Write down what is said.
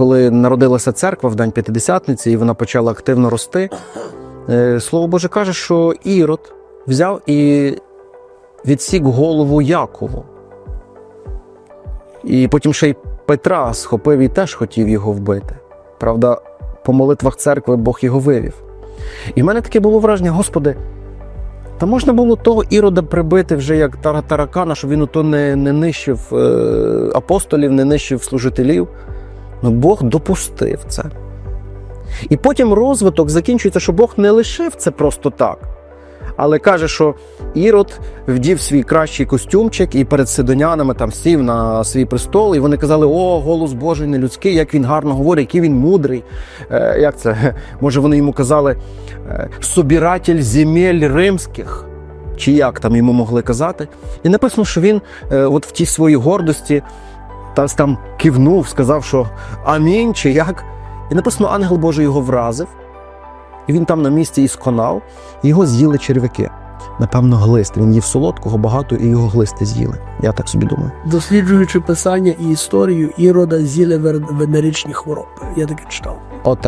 Коли народилася церква в день П'ятидесятниці, і вона почала активно рости, е, слово Боже каже, що Ірод взяв і відсік голову Якову. І потім ще й Петра схопив і теж хотів його вбити. Правда, по молитвах церкви Бог його вивів. І в мене таке було враження, Господи, та можна було того ірода прибити вже як таракана, щоб він ото не, не нищив е, апостолів, не нищив служителів. Ну Бог допустив це. І потім розвиток закінчується, що Бог не лишив це просто так. Але каже, що Ірод вдів свій кращий костюмчик і перед сидонянами там сів на свій престол, і вони казали: О, голос Божий не людський, як він гарно говорить, який він мудрий. Е, як це? Може, вони йому казали е, собиратель земель римських, чи як там йому могли казати. І написано, що він е, от в тій своїй гордості та там кивнув, сказав, що амінь, чи як. І написано, ангел Божий його вразив, і він там на місці і сконав, і його з'їли черв'яки. Напевно, глист. Він їв солодкого багато, і його глисти з'їли. Я так собі думаю. Досліджуючи писання і історію, Ірода з'їли венеричні хвороби. Я таке читав. Отак.